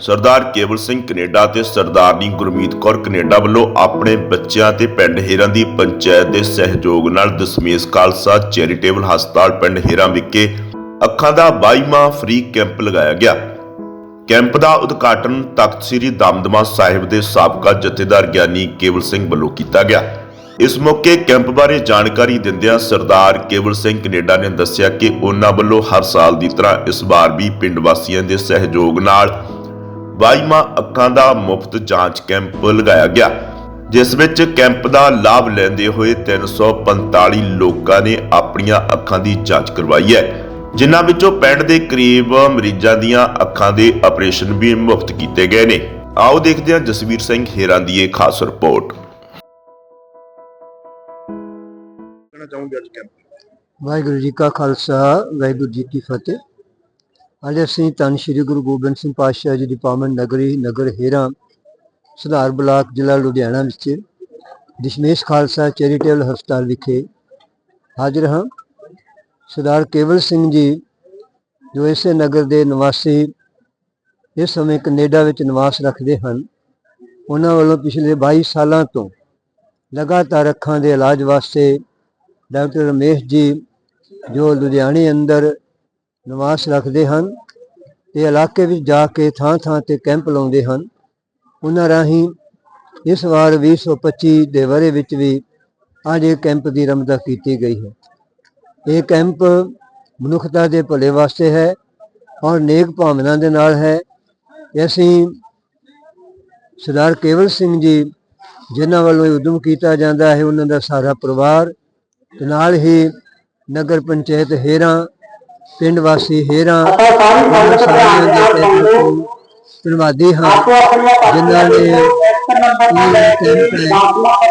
ਸਰਦਾਰ ਕੇਵਲ ਸਿੰਘ ਕੈਨੇਡਾ ਤੇ ਸਰਦਾਰਨੀ ਗੁਰਮੀਤ ਕੌਰ ਕੈਨੇਡਾ ਵੱਲੋਂ ਆਪਣੇ ਬੱਚਿਆਂ ਤੇ ਪਿੰਡ ਹੇਰਾਂ ਦੀ ਪੰਚਾਇਤ ਦੇ ਸਹਿਯੋਗ ਨਾਲ ਦਸਮੇਸ਼ ਖਾਲਸਾ ਚੈਰੀਟੇਬਲ ਹਸਪਤਾਲ ਪਿੰਡ ਹੇਰਾਂ ਵਿਖੇ ਅੱਖਾਂ ਦਾ 22ਵਾਂ ਫ੍ਰੀ ਕੈਂਪ ਲਗਾਇਆ ਗਿਆ। ਕੈਂਪ ਦਾ ਉਦਘਾਟਨ ਤਖਤ ਸ੍ਰੀ ਦਮਦਮਾ ਸਾਹਿਬ ਦੇ ਸਾਬਕਾ ਜਥੇਦਾਰ ਗਿਆਨੀ ਕੇਵਲ ਸਿੰਘ ਵੱਲੋਂ ਕੀਤਾ ਗਿਆ। ਇਸ ਮੌਕੇ ਕੈਂਪ ਬਾਰੇ ਜਾਣਕਾਰੀ ਦਿੰਦਿਆਂ ਸਰਦਾਰ ਕੇਵਲ ਸਿੰਘ ਕੈਨੇਡਾ ਨੇ ਦੱਸਿਆ ਕਿ ਉਹਨਾਂ ਵੱਲੋਂ ਹਰ ਸਾਲ ਦੀ ਤਰ੍ਹਾਂ ਇਸ ਵਾਰ ਵੀ ਪਿੰਡ ਵਾਸੀਆਂ ਦੇ ਸਹਿਯੋਗ ਨਾਲ 22ਵਾਂ ਅੱਖਾਂ ਦਾ ਮੁਫਤ ਜਾਂਚ ਕੈਂਪ ਲਗਾਇਆ ਗਿਆ ਜਿਸ ਵਿੱਚ ਕੈਂਪ ਦਾ ਲਾਭ ਲੈਂਦੇ ਹੋਏ 345 ਲੋਕਾਂ ਨੇ ਆਪਣੀਆਂ ਅੱਖਾਂ ਦੀ ਜਾਂਚ ਕਰਵਾਈ ਹੈ ਜਿਨ੍ਹਾਂ ਵਿੱਚੋਂ ਪਿੰਡ ਦੇ ਕਰੀਬ ਮਰੀਜ਼ਾਂ ਦੀਆਂ ਅੱਖਾਂ ਦੇ ਆਪਰੇਸ਼ਨ ਵੀ ਮੁਫਤ ਕੀਤੇ ਗਏ ਨੇ। ਆਓ ਦੇਖਦੇ ਹਾਂ ਜਸਵੀਰ ਸਿੰਘ ਹੇਰਾਂ ਦੀ ਇਹ ਖਾਸ ਰਿਪੋਰਟ। ਕਹਿਣਾ ਚਾਹੂੰਗਾ ਅੱਜ ਕੈਂਪ। ਵਾਹਿਗੁਰੂ ਜੀ ਕਾ ਖਾਲਸਾ ਵਾਹਿਗੁਰੂ ਜੀ ਕੀ ਫਤਿਹ। ਅੱਜ ਅਸੀਂ ਧੰਨ ਸ਼੍ਰੀ ਗੁਰੂ ਗੋਬਿੰਦ ਸਿੰਘ ਪਾਤਸ਼ਾਹ ਜੀ ਦੀ ਪਾਵਨ ਨਗਰੀ, ਨਗਰ ਹੇਰਾ ਸੁਧਾਰ ਬਲਾਕ ਜ਼ਿਲ੍ਹਾ ਲੁਧਿਆਣਾ ਵਿੱਚ, ਦਸ਼ਮੇਸ਼ ਖਾਲਸਾ ਚੈਰੀਟੇਬਲ ਹਸਪਤਾਲ ਵਿਖੇ ਹਾਜ਼ਰ ਹਾਂ। ਸਰਦਾਰ ਕੇਵਲ ਸਿੰਘ ਜੀ, ਜੋ ਇਸੇ ਨਗਰ ਦੇ ਨਿਵਾਸੀ ਇਸ ਸਮੇਂ ਕੈਨੇਡਾ ਵਿੱਚ ਨਿਵਾਸ ਰੱਖਦੇ ਹਨ, ਉਹਨਾਂ ਵੱਲੋਂ ਪਿਛਲੇ 22 ਸਾਲਾਂ ਤੋਂ ਲਗਾਤਾਰ ਅੱਖਾਂ ਦੇ ਇਲਾਜ ਵਾਸਤੇ ਡਾਕਟਰ ਰਮੇਸ਼ ਜੀ, ਜੋ ਲੁਧਿਆਣੇ ਅੰਦਰ ਨਿਵਾਸ ਰੱਖਦੇ ਹਨ ਤੇ ਇਲਾਕੇ ਵਿੱਚ ਜਾ ਕੇ ਥਾਂ-ਥਾਂ ਤੇ ਕੈਂਪ ਲਾਉਂਦੇ ਹਨ। ਉਹਨਾਂ ਰਾਹੀਂ ਇਸ ਵਾਰ 2025 ਦੇ ਵਰੇ ਵਿੱਚ ਵੀ ਅੱਜ ਇਹ ਕੈਂਪ ਦੀ ਰਮਦਾ ਕੀਤੀ ਗਈ ਹੈ। ਇਹ ਕੈਂਪ ਮਨੁੱਖਤਾ ਦੇ ਭਲੇ ਵਾਸਤੇ ਹੈ ਔਰ ਨੇਕ ਭਾਵਨਾ ਦੇ ਨਾਲ ਹੈ। ਅਸੀਂ ਸਰਦਾਰ ਕੇਵਲ ਸਿੰਘ ਜੀ ਜਿਨ੍ਹਾਂ ਵੱਲੋਂ ਇਹ ਉਦਮ ਕੀਤਾ ਜਾਂਦਾ ਹੈ, ਉਹਨਾਂ ਦਾ ਸਾਰਾ ਪਰਿਵਾਰ ਤੇ ਨਾਲ ਹੀ ਨਗਰ ਪੰਚਾਇਤ ਹੇਰਾਂ ਪਿੰਡ ਵਾਸੀ ਹੇਰਾਂ ਸਾਰਿਆਂ ਦੇ ਤਹਿ ਦਿਲੋਂ ਧੰਨਵਾਦੀ ਹਾਂ। ਜਿਨ੍ਹਾਂ ਨੇ ਇਹ ਕੈਂਪ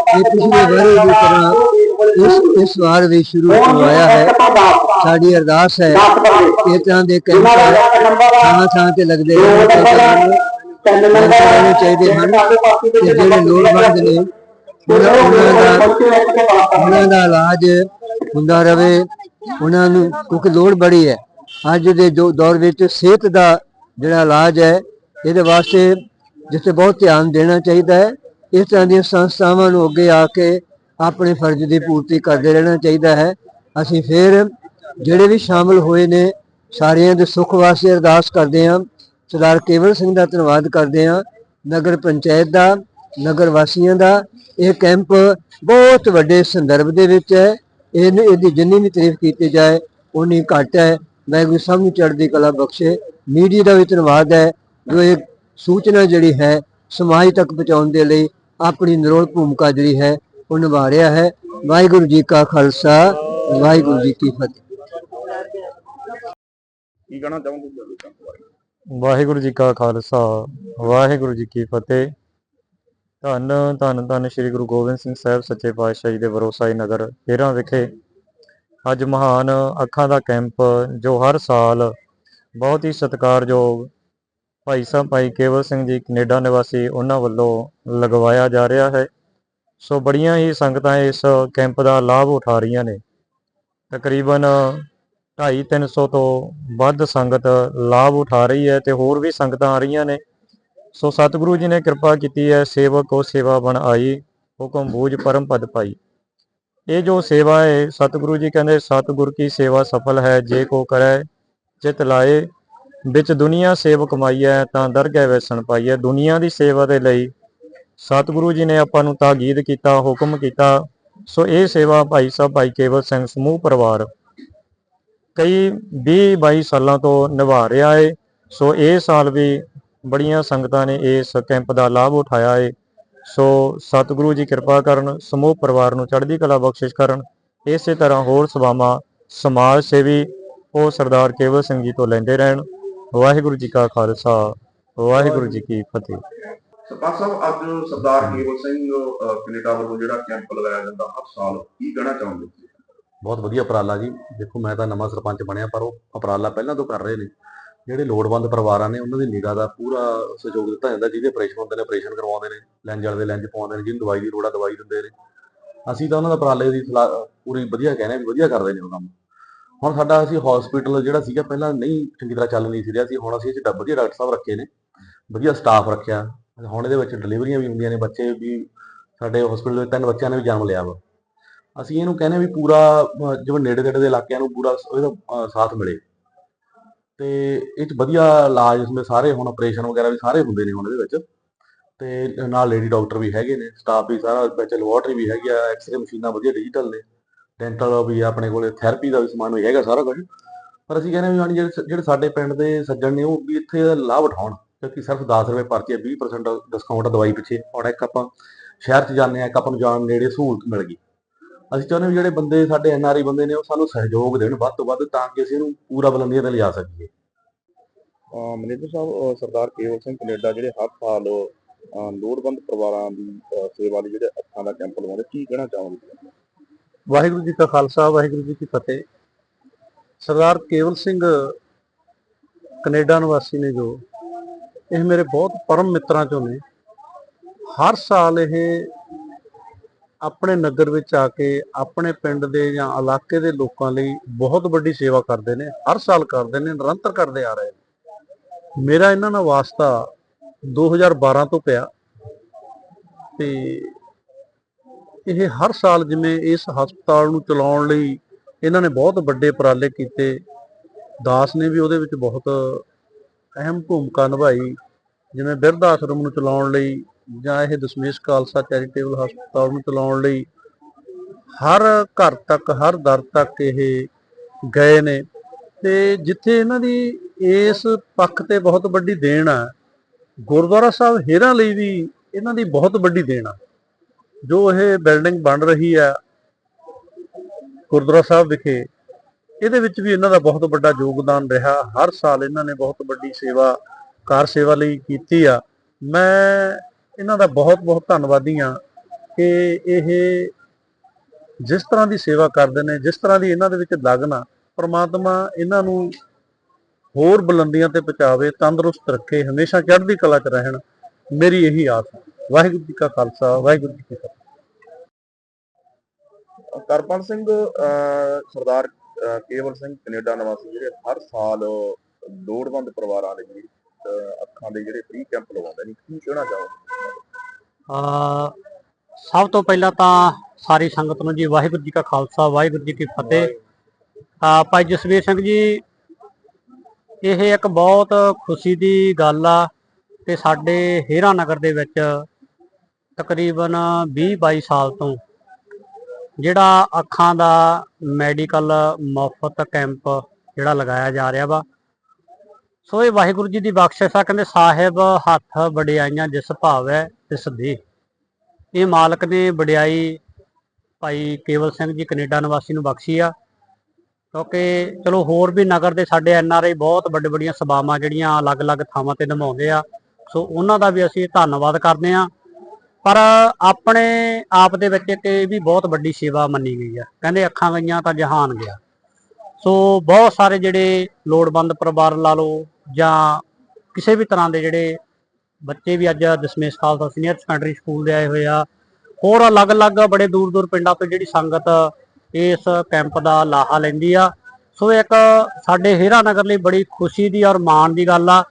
ਇਹ ਪਿਛਲੇ ਵਰੇ ਦੀ ਤਰ੍ਹਾਂ ਇਸ ਇਸ ਵਾਰ ਵੀ ਸ਼ੁਰੂ ਕਰਵਾਇਆ ਹੈ। ਸਾਡੀ ਅਰਦਾਸ ਹੈ ਕਿ ਇਸ ਤਰ੍ਹਾਂ ਦੇ ਕੈਂਪ ਥਾਂ ਥਾਂ ਤੇ ਲੱਗਦੇ ਰਹਿਣੇ ਹਨ ਲੱਗਣੇ ਚਾਹੀਦੇ ਹਨ ਤੇ ਜਿਹੜੇ ਲੋੜਵੰਦ ਨੇ ਉਹਨਾਂ ਦਾ ਉਹਨਾਂ ਦਾ ਇਲਾਜ ਹੁੰਦਾ ਰਵੇ ਉਹਨਾਂ ਨੂੰ ਕਿਉਂਕਿ ਲੋੜ ਬੜੀ ਹੈ। ਅੱਜ ਦੇ ਜੋ ਦੌਰ ਵਿੱਚ ਸਿਹਤ ਦਾ ਜਿਹੜਾ ਇਲਾਜ ਹੈ, ਇਹਦੇ ਵਾਸਤੇ ਜਿੱਥੇ ਬਹੁਤ ਧਿਆਨ ਦੇਣਾ ਚਾਹੀਦਾ ਹੈ, ਇਸ ਤਰ੍ਹਾਂ ਦੀਆਂ ਸੰਸਥਾਵਾਂ ਨੂੰ ਅੱਗੇ ਆ ਕੇ ਆਪਣੇ ਫਰਜ਼ ਦੀ ਪੂਰਤੀ ਕਰਦੇ ਰਹਿਣਾ ਚਾਹੀਦਾ ਹੈ। ਅਸੀਂ ਫਿਰ ਜਿਹੜੇ ਵੀ ਸ਼ਾਮਲ ਹੋਏ ਨੇ, ਸਾਰਿਆਂ ਦੇ ਸੁੱਖ ਵਾਸਤੇ ਅਰਦਾਸ ਕਰਦੇ ਹਾਂ। ਸਰਦਾਰ ਕੇਵਲ ਸਿੰਘ ਦਾ ਧੰਨਵਾਦ ਕਰਦੇ ਹਾਂ। ਨਗਰ ਪੰਚਾਇਤ ਦਾ, ਨਗਰ ਵਾਸੀਆਂ ਦਾ, ਇਹ ਕੈਂਪ ਬਹੁਤ ਵੱਡੇ ਸੰਦਰਭ ਦੇ ਵਿੱਚ ਹੈ। ਇਹ ਇਹਦੀ ਜਿੰਨੀ ਵੀ ਤਾਰੀਫ ਕੀਤੀ ਜਾਏ ਉਨੀ ਘੱਟ ਹੈ। ਵਾਹਿਗੁਰੂ ਸਭ ਨੂੰ ਚੜ੍ਹਦੀ ਕਲਾ ਬਖਸ਼ੇ। ਮੀਡੀਆ ਦਾ ਵੀ ਧੰਨਵਾਦ ਹੈ ਜੋ ਇਹ ਸੂਚਨਾ ਜਿਹੜੀ ਹੈ ਸਮਾਜ ਤੱਕ ਪਹੁੰਚਾਉਣ ਦੇ ਲਈ ਆਪਣੀ ਨਿਰੋਲ ਭੂਮਿਕਾ ਜਿਹੜੀ ਹੈ ਉਹ ਨਿਭਾ ਰਿਹਾ ਹੈ। ਵਾਹਿਗੁਰੂ ਜੀ ਕਾ ਖਾਲਸਾ ਵਾਹਿਗੁਰੂ ਜੀ ਕੀ ਫਤਿਹ। ਕੀ ਕਹਿਣਾ ਚਾਹੂੰਗਾ ਵਾਹਿਗੁਰੂ ਜੀ ਕਾ ਖਾਲਸਾ ਵਾਹਿਗੁਰੂ ਜੀ ਕੀ ਫਤਿਹ। ਧੰਨ ਧੰਨ ਧੰਨ ਸ੍ਰੀ ਗੁਰੂ ਗੋਬਿੰਦ ਸਿੰਘ ਸਾਹਿਬ ਸੱਚੇ ਪਾਤਸ਼ਾਹ ਜੀ ਦੇ ਵਰੋਸਾਈ ਨਗਰ ਹੇਰਾਂ ਵਿਖੇ। ਅੱਜ ਮਹਾਨ ਅੱਖਾਂ ਦਾ ਕੈਂਪ ਜੋ ਹਰ ਸਾਲ ਬਹੁਤ ਹੀ ਸਤਿਕਾਰਯੋਗ ਭਾਈ ਸਾਹਿਬ, ਭਾਈ ਕੇਵਲ ਸਿੰਘ ਜੀ, ਕੈਨੇਡਾ ਨਿਵਾਸੀ ਉਹਨਾਂ ਵੱਲੋਂ ਲਗਵਾਇਆ ਜਾ ਰਿਹਾ ਹੈ। ਸੋ ਬੜੀਆਂ ਹੀ ਸੰਗਤਾਂ ਇਸ ਕੈਂਪ ਦਾ ਲਾਭ ਉਠਾ ਰਹੀਆਂ ਨੇ। ਤਕਰੀਬਨ 250-300 ਤੋਂ ਵੱਧ ਸੰਗਤ ਲਾਭ ਉਠਾ ਰਹੀ ਹੈ ਤੇ ਹੋਰ ਵੀ ਸੰਗਤਾਂ ਆ ਰਹੀਆਂ ਨੇ। ਸੋ ਸਤਿਗੁਰੂ ਜੀ ਨੇ ਕਿਰਪਾ ਕੀਤੀ ਹੈ, ਸੇਵਕ ਉਹ ਸੇਵਾ ਬਣ ਆਈ, ਹੁਕਮ ਬੂਝ ਪਰਮ ਪਦ ਪਾਈ। ਇਹ ਜੋ ਸੇਵਾ ਹੈ, ਸਤਿਗੁਰੂ ਜੀ ਕਹਿੰਦੇ, ਸਤਿਗੁਰ ਕੀ ਸੇਵਾ ਸਫਲ ਹੈ, ਜੇ ਕੋ ਕਰੈ, ਚਿਤ ਲਾਏ। ਵਿੱਚ ਦੁਨੀਆ ਸੇਵ ਕਮਾਈਐ ਤਾਂ ਦਰਗਹਿ ਵੈਸਣ ਪਾਈਐ। ਦੁਨੀਆ ਦੀ ਸੇਵਾ ਦੇ ਲਈ ਸਤਿਗੁਰੂ ਜੀ ਨੇ ਆਪਾਂ ਨੂੰ ਤਾਗੀਦ ਕੀਤਾ, ਹੁਕਮ ਕੀਤਾ। ਸੋ ਇਹ ਸੇਵਾ ਭਾਈ ਸਾਹਿਬ, ਭਾਈ ਕੇਵਲ ਸਿੰਘ ਸਮੂਹ ਪਰਿਵਾਰ ਕਈ 20 22 ਸਾਲਾਂ ਤੋਂ ਨਿਭਾ ਰਿਹਾ ਏ। ਸੋ ਇਹ ਸਾਲ ਵੀ ਬੜੀਆਂ ਸੰਗਤਾਂ ਨੇ ਇਸ ਕੈਂਪ ਦਾ ਲਾਭ ਉਠਾਇਆ ਹੈ ਸੋ ਸਤਿਗੁਰੂ ਜੀ ਕਿਰਪਾ ਕਰਨ ਸਮੂਹ ਪਰਿਵਾਰ ਨੂੰ ਚੜ੍ਹਦੀ ਕਲਾ ਬਖਸ਼ਿਸ਼ ਕਰਨ। ਇਸੇ ਤਰ੍ਹਾਂ ਹੋਰ ਸੇਵਾਵਾਂ ਸਮਾਜ ਸੇਵੀ ਉਹ ਸਰਦਾਰ ਕੇਵਲ ਸਿੰਘ ਜੀ ਤੋਂ ਲੈਂਦੇ ਰਹਿਣ। ਵਾਹਿਗੁਰੂ ਜੀ ਕਾ ਖਾਲਸਾ ਵਾਹਿਗੁਰੂ ਜੀ ਕੀ ਫਤਿਹ। ਸਰਪੰਚ ਸਾਹਿਬ ਅੱਜ ਸਰਦਾਰ ਕੇਵਲ ਸਿੰਘ ਕੈਨੇਡਾ ਵੱਲੋਂ ਜਿਹੜਾ ਕੈਂਪ ਲਗਾਇਆ ਜਾਂਦਾ ਹਰ ਸਾਲ ਕੀ ਕਹਿਣਾ ਤੁਸੀਂ? ਬਹੁਤ ਵਧੀਆ ਉਪਰਾਲਾ ਜੀ। ਦੇਖੋ ਮੈਂ ਤਾਂ ਨਵਾਂ ਸਰਪੰਚ ਬਣਿਆ ਪਰ ਉਹ ਉਪਰਾਲਾ ਪਹਿਲਾਂ ਤੋਂ ਕਰ ਰਹੇ ਨੇ। ਜਿਹੜੇ ਲੋੜਵੰਦ ਪਰਿਵਾਰਾਂ ਨੇ ਉਹਨਾਂ ਦੀ ਨਿਗਾਹ ਦਾ ਪੂਰਾ ਸਹਿਯੋਗ ਦਿੱਤਾ ਜਾਂਦਾ, ਜਿਹਦੇ ਆਪਰੇਸ਼ਨ ਹੁੰਦੇ ਨੇ ਆਪਰੇਸ਼ਨ ਕਰਵਾਉਂਦੇ ਨੇ ਲੈਂਜ ਵਾਲੇ ਦੇ ਲੈਂਜ ਪਵਾਉਂਦੇ ਨੇ, ਜਿਹਨੂੰ ਦਵਾਈ ਦੀ ਲੋੜ ਆ, ਦਵਾਈ ਦਿੰਦੇ ਨੇ। ਅਸੀਂ ਤਾਂ ਉਹਨਾਂ ਦਾ ਉਪਰਾਲੇ ਦੀ ਸਲਾਹ, ਪੂਰੀ ਵਧੀਆ ਕਹਿੰਦੇ ਆ ਵੀ ਵਧੀਆ ਕਰਦੇ ਨੇ ਉਹ ਕੰਮ। ਹੁਣ ਸਾਡਾ ਅਸੀਂ ਹਸਪੀਟਲ ਜਿਹੜਾ ਸੀਗਾ, ਪਹਿਲਾਂ ਨਹੀਂ ਚੰਗੀ ਤਰ੍ਹਾਂ ਚੱਲ ਨਹੀਂ ਸੀ ਰਿਹਾ ਸੀ, ਹੁਣ ਅਸੀਂ ਇਹ 'ਚ ਵਧੀਆ ਡਾਕਟਰ ਸਾਹਿਬ ਰੱਖੇ ਨੇ, ਵਧੀਆ ਸਟਾਫ ਰੱਖਿਆ। ਹੁਣ ਇਹਦੇ ਵਿੱਚ ਡਿਲੀਵਰੀਆਂ ਵੀ ਹੁੰਦੀਆਂ ਨੇ, ਬੱਚੇ ਵੀ, ਸਾਡੇ ਹਸਪੀਟਲ ਦੇ ਤਿੰਨ ਬੱਚਿਆਂ ਨੇ ਵੀ ਜਨਮ ਲਿਆ ਵਾ। ਅਸੀਂ ਇਹਨੂੰ ਕਹਿੰਦੇ ਵੀ ਪੂਰਾ ਜਿਵੇਂ ਨੇੜੇ ਤੇੜੇ ਦੇ ਇਲਾਕਿਆਂ ਨੂੰ ਪੂਰਾ ਇਹਦਾ ਸਾਥ ਮਿਲੇ। ਤੇ ਇਹ ਚ ਵਧੀਆ ਇਲਾਜ ਇਸਮੇ ਸਾਰੇ, ਹੁਣ ਆਪਰੇਸ਼ਨ ਵਗੈਰਾ ਵੀ ਸਾਰੇ ਹੁੰਦੇ ਨੇ ਹੁਣ ਇਹਦੇ ਵਿੱਚ। ਤੇ ਨਾਲ ਲੇਡੀ ਡਾਕਟਰ ਵੀ ਹੈਗੇ ਨੇ ਸਟਾਫ ਵੀ ਸਾਰਾ ਵਿੱਚ ਲੈਬੋਰਟਰੀ ਵੀ ਹੈਗੀ ਆ ਐਕਸਰੇ ਮਸ਼ੀਨਾਂ ਵਧੀਆ ਡਿਜੀਟਲ ਨੇ। ਡੈਂਟਲ ਵੀ ਆ ਆਪਣੇ ਕੋਲੇ ਥੈਰੇਪੀ ਦਾ ਵੀ ਸਮਾਨ ਵੀ ਹੈਗਾ ਸਾਰਾ ਕੁਝ ਪਰ ਅਸੀਂ ਕਹਿੰਦੇ ਵੀ ਹੁਣ ਜਿਹੜੇ ਜਿਹੜੇ ਸਾਡੇ ਪਿੰਡ ਦੇ ਸੱਜਣ ਨੇ, ਉਹ ਵੀ ਇੱਥੇ ਦਾ ਲਾਭ ਉਠਾਉਣ। ਕਿਉਂਕਿ ਸਿਰਫ 10 ਰੁਪਏ ਪਰਚੀ ਹੈ 20% ਡਿਸਕਾਊਂਟ ਆ ਦਵਾਈ ਪਿੱਛੇ। ਹੁਣ ਇੱਕ ਆਪਾਂ ਸ਼ਹਿਰ 'ਚ ਜਾਂਦੇ ਆ, ਇੱਕ ਆਪਾਂ ਨੂੰ ਜਾਣ ਨੇੜੇ ਸਹੂਲਤ ਮਿਲ ਗਈ। ਅਸੀਂ ਚਾਹੁੰਦੇ ਵੀ ਜਿਹੜੇ ਬੰਦੇ ਸਾਡੇ ਐਨਆਰਆਈ ਬੰਦੇ ਨੇ ਉਹ ਸਾਨੂੰ ਸਹਿਯੋਗ ਦੇਣ ਵੱਧ ਤੋਂ ਵੱਧ ਤਾਂ ਕਿ ਅਸੀਂ ਇਹਨੂੰ ਪੂਰਾ ਬੁਲੰਦੀਆਂ ਤੇ ਲਿਜਾ ਸਕੀਏ। ਮੈਨੇਜਰ ਸਾਹਿਬ ਸਰਦਾਰ ਕੇਵਲ ਸਿੰਘ ਕੈਨੇਡਾ ਜਿਹੜੇ ਹਰ ਸਾਲ ਲੋੜਵੰਦ ਪਰਿਵਾਰਾਂ ਦੀ ਸੇਵਾ ਲਈ ਜਿਹੜੇ ਅੱਖਾਂ ਦਾ ਕੈਂਪ ਲਗਾਉਂਦੇ ਕੀ ਕਹਿਣਾ ਚਾਹੋਗੇ? ਵਾਹਿਗੁਰੂ ਜੀ ਕਾ ਖਾਲਸਾ ਵਾਹਿਗੁਰੂ ਜੀ ਕੀ ਫਤਿਹ। ਸਰਦਾਰ ਕੇਵਲ ਸਿੰਘ ਕੈਨੇਡਾ ਨਿਵਾਸੀ ਨੇ ਜੋ ਇਹ ਮੇਰੇ ਬਹੁਤ ਪਰਮ ਮਿੱਤਰਾਂ ਚੋਂ ਨੇ। ਹਰ ਸਾਲ ਇਹ ਆਪਣੇ ਨਗਰ ਵਿੱਚ ਆ ਕੇ ਆਪਣੇ ਪਿੰਡ ਦੇ ਜਾਂ ਇਲਾਕੇ ਦੇ ਲੋਕਾਂ ਲਈ ਬਹੁਤ ਵੱਡੀ ਸੇਵਾ ਕਰਦੇ ਨੇ, ਹਰ ਸਾਲ ਕਰਦੇ ਨੇ, ਨਿਰੰਤਰ ਕਰਦੇ ਆ ਰਹੇ ਨੇ। ਮੇਰਾ ਇਹਨਾਂ ਨਾਲ ਵਾਸਤਾ 2012 ਤੋਂ ਪਿਆ ਤੇ ਇਹ ਹਰ ਸਾਲ ਜਿਵੇਂ ਇਸ ਹਸਪਤਾਲ ਨੂੰ ਚਲਾਉਣ ਲਈ ਇਹਨਾਂ ਨੇ ਬਹੁਤ ਵੱਡੇ ਉਪਰਾਲੇ ਕੀਤੇ। ਦਾਸ ਨੇ ਵੀ ਉਹਦੇ ਵਿੱਚ ਬਹੁਤ ਅਹਿਮ ਭੂਮਿਕਾ ਨਿਭਾਈ। ਜਿਵੇਂ ਬਿਰਧ ਆਸ਼ਰਮ ਨੂੰ ਚਲਾਉਣ ਲਈ ਜਾਂ ਇਹ ਦਸ਼ਮੇਸ਼ ਖਾਲਸਾ ਚੈਰੀਟੇਬਲ ਹਸਪਤਾਲ ਨੂੰ ਚਲਾਉਣ ਲਈ ਹਰ ਘਰ ਤੱਕ, ਹਰ ਦਰ ਤੱਕ ਇਹ ਗਏ ਨੇ। ਤੇ ਜਿੱਥੇ ਇਹਨਾਂ ਦੀ ਇਸ ਪੱਖ ਤੇ ਬਹੁਤ ਵੱਡੀ ਦੇਣ ਆ, ਗੁਰਦੁਆਰਾ ਸਾਹਿਬ ਹੇਰਾਂ ਲਈ ਵੀ ਇਹਨਾਂ ਦੀ ਬਹੁਤ ਵੱਡੀ ਦੇਣ ਆ। ਜੋ ਇਹ ਬਿਲਡਿੰਗ ਬਣ ਰਹੀ ਹੈ ਗੁਰਦੁਆਰਾ ਸਾਹਿਬ ਵਿਖੇ, ਇਹਦੇ ਵਿੱਚ ਵੀ ਇਹਨਾਂ ਦਾ ਬਹੁਤ ਵੱਡਾ ਯੋਗਦਾਨ ਰਿਹਾ। ਹਰ ਸਾਲ ਇਹਨਾਂ ਨੇ ਬਹੁਤ ਵੱਡੀ ਸੇਵਾ, ਕਾਰ ਸੇਵਾ ਲਈ ਕੀਤੀ ਆ। ਮੈਂ ਇਹਨਾਂ ਦਾ ਬਹੁਤ ਬਹੁਤ ਧੰਨਵਾਦੀ ਆ ਕਿ ਇਹ ਜਿਸ ਤਰ੍ਹਾਂ ਦੀ ਸੇਵਾ ਕਰਦੇ ਨੇ ਜਿਸ ਤਰ੍ਹਾਂ ਦੀ ਇਹਨਾਂ ਦੇ ਵਿੱਚ ਲਗਨ ਆ ਪ੍ਰਮਾਤਮਾ ਇਹਨਾਂ ਨੂੰ ਹੋਰ ਬੁਲੰਦੀਆਂ ਤੇ ਪਹੁੰਚਾਵੇ ਤੰਦਰੁਸਤ ਰੱਖੇ ਹਮੇਸ਼ਾ ਚੜ੍ਹਦੀ ਕਲਾ 'ਚ ਰਹਿਣ। ਮੇਰੀ ਇਹੀ ਆਸ ਹੈ ਵਾਹਿਗੁਰੂ ਜੀ ਕਾ ਖਾਲਸਾ ਵਾਹਿਗੁਰੂ ਜੀ ਕੀ ਫਤਿਹ। ਕਰਪਾਲ ਸਿੰਘ ਅਹ, ਸਰਦਾਰ ਕੇਵਲ ਸਿੰਘ ਕੈਨੇਡਾ ਨਿਵਾਸੀ ਜਿਹੜੇ ਹਰ ਸਾਲ ਲੋੜਵੰਦ ਪਰਿਵਾਰਾਂ ਲਈ ਜਿਹੜੀ, ਅੱਖਾਂ ਦੇ ਜਿਹੜੇ ਫ੍ਰੀ ਕੈਂਪ ਲਗਾਉਂਦੇ ਨੇ, ਕੀ ਕਹਿਣਾ ਚਾਹੋਗੇ? ਅ ਸਭ ਤੋਂ ਪਹਿਲਾਂ ਤਾਂ ਸਾਰੀ ਸੰਗਤ ਨੂੰ ਜੀ ਵਾਹਿਗੁਰੂ ਜੀ ਕਾ ਖਾਲਸਾ, ਵਾਹਿਗੁਰੂ ਜੀ ਕੀ ਫਤਿਹ। ਅ ਭਾਈ ਜਸਵੀਰ ਸਿੰਘ ਜੀ, ਇਹ ਇੱਕ ਬਹੁਤ ਖੁਸ਼ੀ ਦੀ ਗੱਲ ਆ ਤੇ ਸਾਡੇ ਹੀਰਾ ਨਗਰ ਦੇ ਵਿੱਚ ਤਕਰੀਬਨ 20 22 ਸਾਲ ਤੋਂ ਜਿਹੜਾ ਅੱਖਾਂ ਦਾ ਮੈਡੀਕਲ ਮੁਫਤ ਕੈਂਪ ਜਿਹੜਾ ਲਗਾਇਆ ਜਾ ਰਿਹਾ ਵਾ ਸੋ ਇਹ ਵਾਹਿਗੁਰੂ ਜੀ ਦੀ ਬਖਸ਼ਿਸ਼ ਆ, ਕਹਿੰਦੇ ਸਾਹਿਬ ਹੱਥ ਵਡਿਆਈਆਂ ਜਿਸ ਭਾਵੈ ਤਿਸ ਦੇ। ਇਹ ਮਾਲਕ ਨੇ ਵਡਿਆਈ ਭਾਈ ਕੇਵਲ ਸਿੰਘ ਜੀ ਕੈਨੇਡਾ ਨਿਵਾਸੀ ਨੂੰ ਬਖਸ਼ੀ ਆ। ਕਿਉਂਕਿ ਚਲੋ ਹੋਰ ਵੀ ਨਗਰ ਦੇ ਸਾਡੇ ਐਨ ਆਰ ਆਈ ਬਹੁਤ ਵੱਡੇ ਵੱਡੀਆਂ ਸਭਾਵਾਂ ਜਿਹੜੀਆਂ ਅਲੱਗ-ਅਲੱਗ ਥਾਵਾਂ ਤੇ ਨਿਭਾਉਂਦੇ ਆ। ਸੋ ਉਹਨਾਂ ਦਾ ਵੀ ਅਸੀਂ ਧੰਨਵਾਦ ਕਰਦੇ ਆ। ਪਰ ਆਪਣੇ ਆਪ ਦੇ ਵਿੱਚ ਇੱਕ ਇਹ ਵੀ ਬਹੁਤ ਵੱਡੀ ਸੇਵਾ ਮੰਨੀ ਗਈ ਆ। ਕਹਿੰਦੇ ਅੱਖਾਂ ਗਈਆਂ ਤਾਂ ਜਹਾਨ ਗਿਆ। ਸੋ ਬਹੁਤ ਸਾਰੇ ਜਿਹੜੇ ਲੋੜਵੰਦ ਪਰਿਵਾਰ ਲਾ ਲਓ ਜਾਂ ਕਿਸੇ ਵੀ ਤਰ੍ਹਾਂ ਦੇ ਜਿਹੜੇ ਬੱਚੇ ਵੀ ਅੱਜ Dashmesh Khalsa senior secondary school ਦੇ ਆਏ ਹੋਏ ਆ, ਹੋਰ ਅਲੱਗ-ਅਲੱਗ ਬੜੇ ਦੂਰ-ਦੂਰ ਪਿੰਡਾਂ ਤੋਂ ਜਿਹੜੀ ਸੰਗਤ ਇਸ ਕੈਂਪ ਦਾ ਲਾਹਾ ਲੈਂਦੀ ਆ। ਸੋ ਇੱਕ ਸਾਡੇ ਹੀਰਾ ਨਗਰ ਲਈ ਬੜੀ ਖੁਸ਼ੀ ਦੀ ਔਰ ਮਾਣ ਦੀ ਗੱਲ ਆ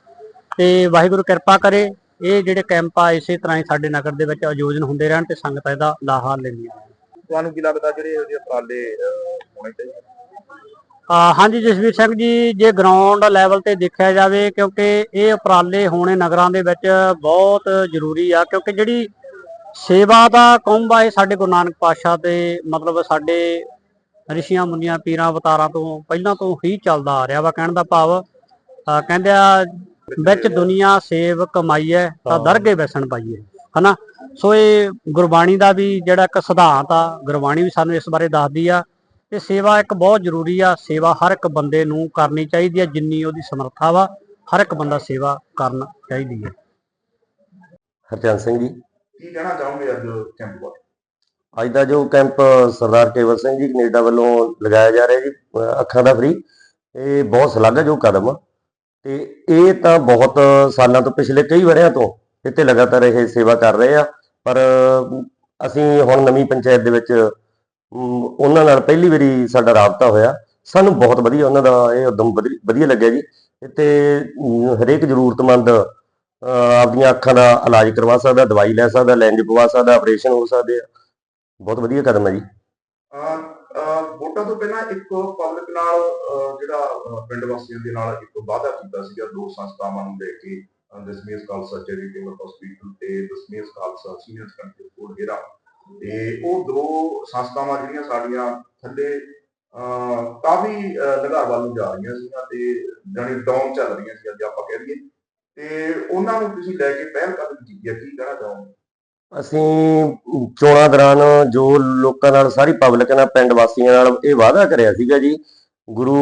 ਤੇ ਵਾਹਿਗੁਰੂ ਕਿਰਪਾ ਕਰੇ, ਇਹ ਜਿਹੜੇ ਕੈਂਪ ਆ, ਇਸੇ ਤਰ੍ਹਾਂ ਹੀ ਸਾਡੇ ਨਗਰ ਦੇ ਵਿੱਚ ਆਯੋਜਨ ਹੁੰਦੇ ਰਹਿਣ ਤੇ ਸੰਗਤਾਂ ਇਹਦਾ ਲਾਹਾ ਲੈਂਦੀਆਂ ਤੁਹਾਨੂੰ ਕੀ ਲੱਗਦਾ ਜਿਹੜੇ ਇਹੋ ਉਪਰਾਲੇ ਹੋਣੇ ਚਾਹੀਦੇ? ਹਾਂਜੀ ਜਸਵੀਰ ਸਿੰਘ ਜੀ ਜੇ ਗਰਾਊਂਡ ਲੈਵਲ ਤੇ ਦੇਖਿਆ ਜਾਵੇ ਕਿਉਂਕਿ ਇਹ ਉਪਰਾਲੇ ਹੋਣੇ ਨਗਰਾਂ ਦੇ ਵਿੱਚ ਬਹੁਤ ਜ਼ਰੂਰੀ ਆ ਕਿਉਂਕਿ ਜਿਹੜੀ ਸੇਵਾ ਦਾ ਕੁੰਭ ਆ ਇਹ ਸਾਡੇ ਗੁਰੂ ਨਾਨਕ ਪਾਤਸ਼ਾਹ ਦੇ ਮਤਲਬ ਸਾਡੇ ਰਿਸ਼ੀਆਂ ਮੁਨੀਆਂ ਪੀਰਾਂ ਅਵਤਾਰਾਂ ਤੋਂ ਪਹਿਲਾਂ ਤੋਂ ਹੀ ਚੱਲਦਾ ਆ ਰਿਹਾ ਵਾ ਕਹਿਣ ਦਾ ਭਾਵ। ਕਹਿੰਦੇ ਆ ਵਿੱਚ ਦੁਨੀਆ ਸੇਵ ਕਮਾਈਐ ਤਾਂ ਦਰਗੇ ਵੈਸਣ ਪਾਈਏ ਹਨਾ? ਸੋ ਇਹ ਗੁਰਬਾਣੀ ਦਾ ਵੀ ਜਿਹੜਾ ਇੱਕ ਸਿਧਾਂਤ ਆ ਗੁਰਬਾਣੀ ਵੀ ਸਾਨੂੰ ਇਸ ਬਾਰੇ ਦੱਸਦੀ ਆ। ਤੇ ਸੇਵਾ ਇੱਕ ਬਹੁਤ ਜ਼ਰੂਰੀ ਆ ਸੇਵਾ ਹਰ ਇੱਕ ਬੰਦੇ ਨੂੰ ਕਰਨੀ ਚਾਹੀਦੀ ਆ ਜਿੰਨੀ ਉਹਦੀ ਸਮਰੱਥਾ ਵਾ ਹਰ ਇੱਕ ਬੰਦਾ ਸੇਵਾ ਕਰਨ ਚਾਹੀਦੀ ਹੈ ਹਰਚੰਦ ਸਿੰਘ ਜੀ। ਕੀ ਕਹਿਣਾ ਚਾਹੋਗੇ ਅੱਜ ਕੈਂਪ ਬਾਰੇ? ਅੱਜ ਦਾ ਜੋ ਕੈਂਪ ਸਰਦਾਰ ਕੇਵਲ ਸਿੰਘ ਜੀ ਕੈਨੇਡਾ ਵੱਲੋਂ ਲਗਾਇਆ ਜਾ ਰਿਹਾ ਜੀ ਅੱਖਾਂ ਦਾ ਫ੍ਰੀ ਇਹ ਬਹੁਤ ਸ਼ਲਾਘਾਯੋਗ ਕਦਮ ਆ। ਤੇ ਇਹ ਤਾਂ ਬਹੁਤ ਸਾਲਾਂ ਤੋਂ ਪਿਛਲੇ ਕਈ ਵਰਿਆਂ ਤੋਂ ਇੱਥੇ ਲਗਾਤਾਰ ਇਹ ਸੇਵਾ ਕਰ ਰਹੇ ਆ ਪਰ ਅਸੀਂ ਹੁਣ ਨਵੀਂ ਪੰਚਾਇਤ ਦੇ ਵਿੱਚ ਉਹਨਾਂ ਨਾਲ ਪਹਿਲੀ ਵਾਰੀ ਸਾਡਾ ਰਾਬਤਾ ਹੋਇਆ। ਸਾਨੂੰ ਬਹੁਤ ਵਧੀਆ ਉਹਨਾਂ ਦਾ ਇਹ ਉਦਮ ਵਧੀਆ ਲੱਗਿਆ ਜੀ। ਤੇ ਹਰੇਕ ਜ਼ਰੂਰਤਮੰਦ ਅਹ ਅੱਖਾਂ ਦਾ ਇਲਾਜ ਕਰਵਾ ਸਕਦਾ ਦਵਾਈ ਲੈ ਸਕਦਾ ਲੈਂਜ ਪਵਾ ਸਕਦਾ ਆਪਰੇਸ਼ਨ ਹੋ ਸਕਦੇ ਆ। ਬਹੁਤ ਵਧੀਆ ਕਦਮ ਹੈ ਜੀ। ਵੋਟਾਂ ਤੋਂ ਪਹਿਲਾਂ ਇੱਕ ਪਬਲਿਕ ਨਾਲ ਜਿਹੜਾ ਪਿੰਡ ਵਾਸੀਆਂ ਦੇ ਨਾਲ ਇੱਕ ਵਾਅਦਾ ਕੀਤਾ ਸੀਗਾ ਦੋ ਸੰਸਥਾਵਾਂ ਨੂੰ ਲੈ ਕੇ ਅਹ, ਖਾਲਸਾ ਚੈਰੀਟੇਬਲ ਹਸਪੀਟਲ ਤੇ Dashmesh Khalsa senior secondary school Hera ਤੇ ਉਹ ਦੋ ਸੰਸਥਾਵਾਂ ਜਿਹੜੀਆਂ ਸਾਡੀਆਂ ਥੱਲੇ ਕਾਫੀ ਲਗਾਰ ਵੱਲ ਨੂੰ ਜਾ ਰਹੀਆਂ ਸੀਗੀਆਂ ਤੇ ਜਾਣੀ ਡਾਊਨ ਚੱਲ ਰਹੀਆਂ ਸੀ ਅੱਜ ਆਪਾਂ ਕਹਿ ਦਈਏ। ਤੇ ਉਹਨਾਂ ਨੂੰ ਤੁਸੀਂ ਲੈ ਕੇ ਪਹਿਲ ਕਦਮ ਕੀਤੀ ਹੈ, ਕੀ ਕਹਿਣਾ ਚਾਹੋਗੇ? ਅਸੀਂ ਚੋਣਾਂ ਦੌਰਾਨ ਜੋ ਲੋਕਾਂ ਨਾਲ, ਸਾਰੀ ਪਬਲਿਕ ਨਾਲ, ਪਿੰਡ ਵਾਸੀਆਂ ਨਾਲ ਇਹ ਵਾਅਦਾ ਕਰਿਆ ਸੀਗਾ ਜੀ। ਗੁਰੂ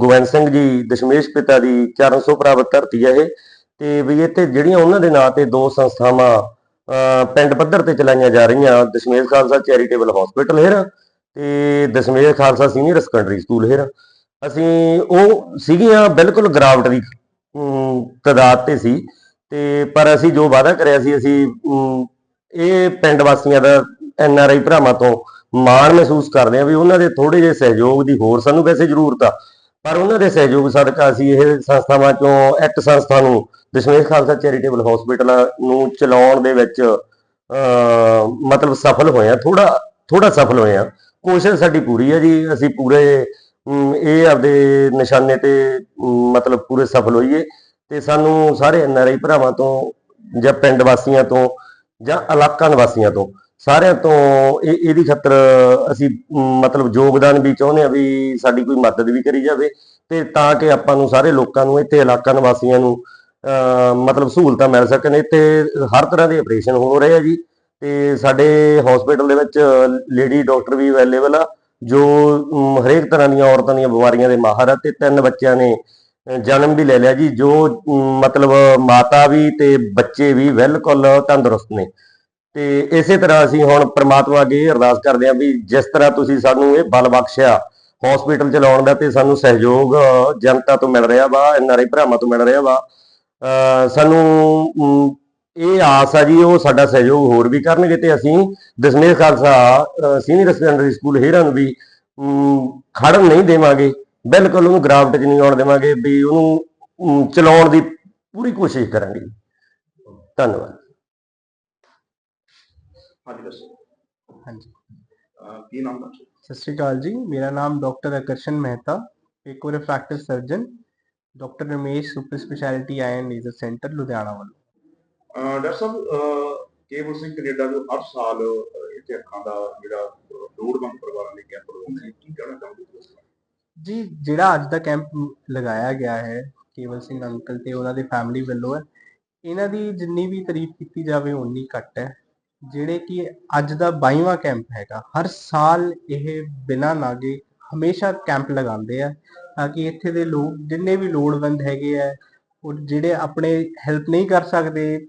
ਗੋਬਿੰਦ ਸਿੰਘ ਜੀ, ਦਸ਼ਮੇਸ਼ ਪਿਤਾ ਦੀ ਚਰਨ ਸੋ ਪ੍ਰਾਪਤ ਧਰਤੀ ਹੈ ਇਹ। ਤੇ ਵੀ ਇੱਥੇ ਜਿਹੜੀਆਂ ਉਹਨਾਂ ਦੇ ਨਾਂ ਤੇ ਦੋ ਸੰਸਥਾਵਾਂ ਪਿੰਡ ਪੱਧਰ ਤੇ ਚਲਾਈਆਂ ਜਾ ਰਹੀਆਂ ਦਸ਼ਮੇਸ਼ ਖਾਲਸਾ ਚੈਰੀਟੇਬਲ ਹਸਪੀਟਲ ਹੈਰਾ ਤੇ Dashmesh Khalsa senior secondary school Hera. ਅਸੀਂ ਉਹ ਸੀਗੀਆਂ ਬਿਲਕੁਲ ਗਰਾਊਂਡ ਦੀ ਅਮ, ਤਾਦਾਦ ਤੇ ਸੀ ਤੇ ਪਰ ਅਸੀਂ ਜੋ ਵਾਅਦਾ ਕਰਿਆ ਸੀ ਅਸੀਂ ਇਹ ਪਿੰਡ ਵਾਸੀਆਂ ਦਾ ਐਨ ਆਰ ਆਈ ਭਰਾਵਾਂ ਤੋਂ ਮਾਣ ਮਹਿਸੂਸ ਕਰਦੇ ਹਾਂ ਵੀ ਉਹਨਾਂ ਦੇ ਥੋੜੇ ਜਿਹੇ ਸਹਿਯੋਗ ਦੀ ਹੋਰ ਸਾਨੂੰ ਵੈਸੇ ਜ਼ਰੂਰਤ ਆ। ਪਰ ਉਹਨਾਂ ਦੇ ਸਹਿਯੋਗ ਸਦਕਾ ਅਸੀਂ ਇਹ ਸੰਸਥਾਵਾਂ ਚੋਂ ਇੱਕ ਸੰਸਥਾ ਨੂੰ ਦਸ਼ਮੇਸ਼ ਖਾਲਸਾ ਚੈਰੀਟੇਬਲ ਹਸਪੀਟਲ ਨੂੰ ਚਲਾਉਣ ਦੇ ਵਿੱਚ ਮਤਲਬ ਸਫਲ ਹੋਏ ਆ ਥੋੜਾ ਥੋੜਾ ਸਫਲ ਹੋਏ ਆ ਕੋਸ਼ਿਸ਼ ਸਾਡੀ ਪੂਰੀ ਹੈ ਜੀ, ਅਸੀਂ ਪੂਰੇ ਇਹ ਆਪਦੇ ਨਿਸ਼ਾਨੇ ਤੇ ਮਤਲਬ ਪੂਰੇ ਸਫਲ ਹੋਈਏ ਤੇ ਸਾਨੂੰ ਸਾਰੇ ਐਨਆਰਆਈ ਭਰਾਵਾਂ ਤੋਂ ਜਾਂ ਪਿੰਡ ਵਾਸੀਆਂ ਤੋਂ ਜਾਂ ਇਲਾਕਾ ਨਿਵਾਸੀਆਂ ਤੋਂ ਸਾਰਿਆਂ ਤੋਂ ਇਹ, ਇਹਦੀ ਖਾਤਰ ਅਸੀਂ ਮਤਲਬ ਯੋਗਦਾਨ ਵੀ ਚਾਹੁੰਦੇ ਆ ਵੀ ਸਾਡੀ ਕੋਈ ਮਦਦ ਵੀ ਕਰੀ ਜਾਵੇ ਤੇ ਤਾਂ ਕਿ ਆਪਾਂ ਨੂੰ ਸਾਰੇ ਲੋਕਾਂ ਨੂੰ, ਇੱਥੇ ਇਲਾਕਾ ਨਿਵਾਸੀਆਂ ਨੂੰ ਮਤਲਬ ਸਹੂਲਤਾਂ ਮਿਲ ਸਕਣ। ਇੱਥੇ ਹਰ ਤਰ੍ਹਾਂ ਦੇ ਆਪਰੇਸ਼ਨ ਹੋ ਰਹੇ ਆ ਜੀ ਤੇ ਸਾਡੇ ਹਸਪੀਟਲ ਦੇ ਵਿੱਚ ਲੇਡੀ ਡਾਕਟਰ ਵੀ ਅਵੇਲੇਬਲ ਆ, ਜੋ ਹਰੇਕ ਤਰ੍ਹਾਂ ਦੀਆਂ ਔਰਤਾਂ ਦੀਆਂ ਬਿਮਾਰੀਆਂ ਦੇ ਮਾਹਰ ਆ ਤੇ ਤਿੰਨ ਬੱਚਿਆਂ ਨੇ ਜਨਮ ਵੀ ਲੈ ਲਿਆ ਜੀ, ਜੋ ਮਤਲਬ ਮਾਤਾ ਵੀ ਤੇ ਬੱਚੇ ਵੀ ਬਿਲਕੁਲ ਤੰਦਰੁਸਤ ਨੇ। ਤੇ ਇਸੇ ਤਰ੍ਹਾਂ ਅਸੀਂ ਹੁਣ ਪ੍ਰਮਾਤਮਾ ਅੱਗੇ ਇਹ ਅਰਦਾਸ ਕਰਦੇ ਹਾਂ ਵੀ ਜਿਸ ਤਰ੍ਹਾਂ ਤੁਸੀਂ ਸਾਨੂੰ ਇਹ ਬਲ ਬਖਸ਼ਿਆ ਹਸਪੀਟਲ ਚਲਾਉਣ ਦਾ ਤੇ ਸਾਨੂੰ ਸਹਿਯੋਗ ਜਨਤਾ ਤੋਂ ਮਿਲ ਰਿਹਾ ਵਾ ਐਨਆਰਆਈ ਭਰਾਵਾਂ ਤੋਂ ਮਿਲ ਰਿਹਾ ਵਾ। ਸਾਨੂੰ ਇਹ ਆਸ ਆ ਜੀ ਉਹ ਸਾਡਾ ਸਹਿਯੋਗ ਹੋਰ ਵੀ ਕਰਨਗੇ ਤੇ ਅਸੀਂ Dashmesh Khalsa senior secondary school Heran ਨੂੰ ਵੀ ਅਮ, ਖੜਨ ਨਹੀਂ ਦੇਵਾਂਗੇ ਬਿਲਕੁਲ ਉਹਨੂੰ ਗਰਾਊਂਡ 'ਚ ਨਹੀਂ ਆਉਣ ਦੇਵਾਂਗੇ ਵੀ ਉਹਨੂੰ ਚਲਾਉਣ ਦੀ ਪੂਰੀ ਕੋਸ਼ਿਸ਼ ਕਰਾਂਗੇ ਧੰਨਵਾਦ। ਹਾਂਜੀ ਦੱਸੋ। ਹਾਂਜੀ। ਅਹ, ਕੀ ਨਾਮ ਦਾ ਸਤਿ ਸ਼੍ਰੀ ਅਕਾਲ ਜੀ ਮੇਰਾ ਨਾਮ ਡਾਕਟਰ ਆਕਰਸ਼ਨ ਮਹਿਤਾ ਏਕੋ refractive surgeon doctor Ramesh super speciality and laser centre Ludhiana ਵੱਲੋਂ। ਅਹ ਡਾਕਟਰ ਸਾਹਿਬ ਅਹ ਕੇਵਲ ਸਿੰਘ ਕੈਨੇਡਾ ਜੋ ਹਰ ਸਾਲ ਅਹ, ਇੱਥੇ ਅੱਖਾਂ ਦਾ ਜਿਹੜਾ ਅਹ, ਲੋੜਵੰਦ ਪਰਿਵਾਰਾਂ ਲਈ ਕੈਂਪ ਲਗਾਉਂਦੇ ਨੇ ਕੀ ਕਹਿਣਾ ਚਾਹੁੰਦੇ ਤੁਸੀਂ? ਜੀ ਜਿਹੜਾ ਅੱਜ ਦਾ ਕੈਂਪ ਲਗਾਇਆ ਗਿਆ ਹੈ ਕੇਵਲ ਸਿੰਘ ਅੰਕਲ ਤੇ ਉਹਨਾਂ ਦੀ ਫੈਮਿਲੀ ਵੱਲੋਂ ਹੈ ਇਹਨਾਂ ਦੀ ਜਿੰਨੀ ਵੀ ਤਾਰੀਫ ਕੀਤੀ ਜਾਵੇ ਉਨੀ ਘੱਟ ਹੈ। ਜਿਹੜੇ ਕਿ ਅੱਜ ਦਾ 22ਵਾਂ ਕੈਂਪ ਹੈਗਾ, ਹਰ ਸਾਲ ਇਹ ਬਿਨਾਂ ਨਾਗੇ ਹਮੇਸ਼ਾ ਕੈਂਪ ਲਗਾਉਂਦੇ ਆ ਤਾਂ ਕਿ ਇੱਥੇ ਦੇ ਲੋਕ, ਜਿੰਨੇ ਵੀ ਲੋੜਵੰਦ ਹੈਗੇ ਆ, ਉਹ ਜਿਹੜੇ ਆਪਣੇ ਹੈਲਪ ਨਹੀਂ ਕਰ ਸਕਦੇ,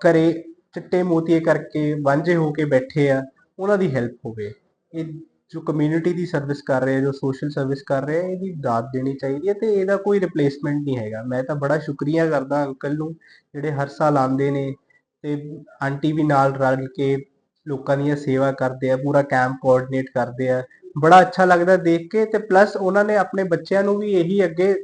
ਘਰੇ ਚਿੱਟੇ ਮੋਤੀਏ ਕਰਕੇ ਵਾਂਝੇ ਹੋ ਕੇ ਬੈਠੇ ਆ, ਉਹਨਾਂ ਦੀ ਹੈਲਪ ਹੋਵੇ। ਇਹ ਜੋ ਕਮਿਊਨਿਟੀ ਦੀ ਸਰਵਿਸ ਕਰ ਰਹੇ ਆ, ਜੋ ਸੋਸ਼ਲ ਸਰਵਿਸ ਕਰ ਰਹੇ ਆ, ਇਹਦੀ ਦਾਤ ਦੇਣੀ ਚਾਹੀਦੀ ਹੈ ਤੇ ਇਹਦਾ ਕੋਈ ਰਿਪਲੇਸਮੈਂਟ ਨਹੀਂ ਹੈਗਾ। ਮੈਂ ਤਾਂ ਬੜਾ ਸ਼ੁਕਰੀਆ ਕਰਦਾ ਅੰਕਲ ਨੂੰ, ਜਿਹੜੇ ਹਰ ਸਾਲ ਆਉਂਦੇ ਨੇ ਤੇ ਆਂਟੀ ਵੀ ਨਾਲ ਰਲ ਕੇ ਲੋਕਾਂ ਦੀਆਂ ਸੇਵਾ ਕਰਦੇ ਆ, ਪੂਰਾ ਕੈਂਪ ਕੋਆਰਡੀਨੇਟ ਕਰਦੇ ਆ। ਬੜਾ ਅੱਛਾ ਲੱਗਦਾ ਦੇਖ ਕੇ ਤੇ ਪਲੱਸ ਉਹਨਾਂ ਨੇ ਆਪਣੇ ਬੱਚਿਆਂ ਨੂੰ ਵੀ ਇਹੀ ਅੱਗੇ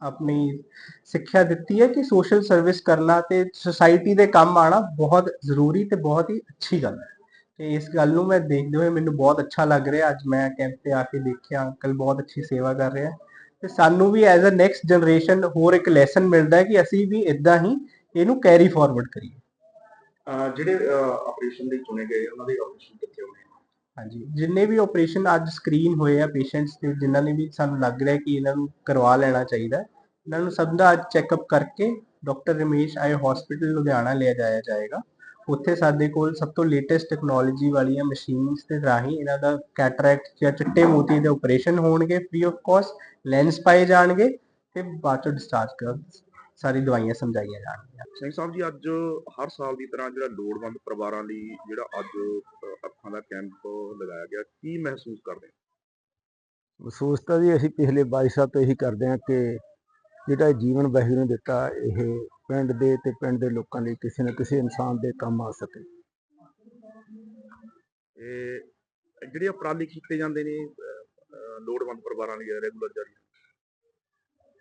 ਆਪਣੀ ਸਿੱਖਿਆ ਦਿੱਤੀ ਹੈ ਕਿ ਸੋਸ਼ਲ ਸਰਵਿਸ ਕਰਨਾ ਤੇ ਸੁਸਾਇਟੀ ਦੇ ਕੰਮ ਆਣਾ ਬਹੁਤ ਜ਼ਰੂਰੀ ਤੇ ਬਹੁਤ ਹੀ ਅੱਛੀ ਗੱਲ ਹੈ। ਤੇ ਇਸ ਗੱਲ ਨੂੰ ਮੈਂ ਦੇਖਦੇ ਹੋਏ ਮੈਨੂੰ ਬਹੁਤ ਅੱਛਾ ਲੱਗ ਰਿਹਾ। ਅੱਜ ਮੈਂ ਕੈਂਪ ਤੇ ਆ ਕੇ ਦੇਖਿਆ ਅੰਕਲ ਬਹੁਤ ਅੱਛੀ ਸੇਵਾ ਕਰ ਰਿਹਾ। ਤੇ ਸਾਨੂੰ ਵੀ ਐਜ਼ ਅ ਨੈਕਸਟ ਜਨਰੇਸ਼ਨ ਹੋਰ ਇੱਕ ਲੈਸਨ ਮਿਲਦਾ ਹੈ ਕਿ ਅਸੀਂ ਵੀ ਇਦਾਂ ਹੀ ਇਹਨੂੰ ਕੈਰੀ ਫਾਰਵਰਡ ਕਰੀਏ। ਜਿਹੜੇ ਆਪਰੇਸ਼ਨ ਲਈ ਚੁਣੇ ਗਏ, ਉਹਨਾਂ ਦੇ ਆਪਰੇਸ਼ਨ ਕਿੱਥੇ ਹੋਣੇ ਹਾਂਜੀ, ਜਿੰਨੇ ਵੀ ਆਪਰੇਸ਼ਨ ਅੱਜ ਸਕਰੀਨ ਹੋਏ ਆ ਪੇਸ਼ੈਂਟਸ ਤੇ, ਜਿਨ੍ਹਾਂ ਨੇ ਵੀ ਸਾਨੂੰ ਲੱਗ ਰਿਹਾ ਕਿ ਇਹਨਾਂ ਨੂੰ ਕਰਵਾ ਲੈਣਾ ਚਾਹੀਦਾ, ਇਹਨਾਂ ਨੂੰ ਸਭ ਦਾ ਅੱਜ ਚੈੱਕਅਪ ਕਰਕੇ doctor Ramesh eye hospital Ludhiana ਲਿਆ ਜਾਇਆ ਜਾਏਗਾ। ਉੱਥੇ ਸਾਡੇ ਕੋਲ ਸਭ ਤੋਂ ਲੇਟੈਸਟ ਟੈਕਨੋਲੋਜੀ ਵਾਲੀਆਂ ਮਸ਼ੀਨਸ ਦੇ ਰਾਹੀਂ ਇਹਨਾਂ ਦਾ ਕੈਟਰੈਕਟ ਜਾਂ ਚਿੱਟੇ ਮੋਤੀ ਦੇ ਆਪਰੇਸ਼ਨ ਹੋਣਗੇ ਫ੍ਰੀ ਆਫ ਕਾਸਟ ਲੈਂਸ ਪਾਏ ਜਾਣਗੇ ਤੇ ਬਾਅਦ ਚੋਂ ਡਿਸਚਾਰਜ ਕਰ ਸਾਰੀ ਦਵਾਈਆਂ ਸਮਝਾਈਆਂ ਜਾਣਗੀਆਂ। ਸਿੰਘ ਸਾਹਿਬ ਜੀ ਅੱਜ ਹਰ ਸਾਲ ਦੀ ਤਰ੍ਹਾਂ ਜਿਹੜਾ ਲੋੜਵੰਦ ਪਰਿਵਾਰਾਂ ਲਈ ਜਿਹੜਾ ਅੱਜ ਅੱਖਾਂ ਦਾ ਕੈਂਪ ਲਗਾਇਆ ਗਿਆ ਕੀ ਮਹਿਸੂਸ ਕਰਦੇ ਹੋ? ਮਹਿਸੂਸ ਤਾਂ ਜੀ ਅਸੀਂ ਪਿਛਲੇ 22 ਸਾਲ ਤੋਂ ਇਹੀ ਕਰਦੇ ਹਾਂ ਕਿ ਜਿਹੜਾ ਜੀਵਨ ਵਾਹਿਗੁਰੂ ਨੇ ਦਿੱਤਾ ਇਹ ਪਿੰਡ ਦੇ ਤੇ ਪਿੰਡ ਦੇ ਲੋਕਾਂ ਲਈ ਕਿਸੇ ਨਾ ਕਿਸੇ ਇਨਸਾਨ ਦੇ ਕੰਮ ਆ ਸਕੇ। ਇਹ ਜਿਹੜੇ ਉਪਰਾਲੇ ਕੀਤੇ ਜਾਂਦੇ ਨੇ ਲੋੜਵੰਦ ਪਰਿਵਾਰਾਂ ਲਈ ਰੈਗੂਲਰ ਜਾਰੀ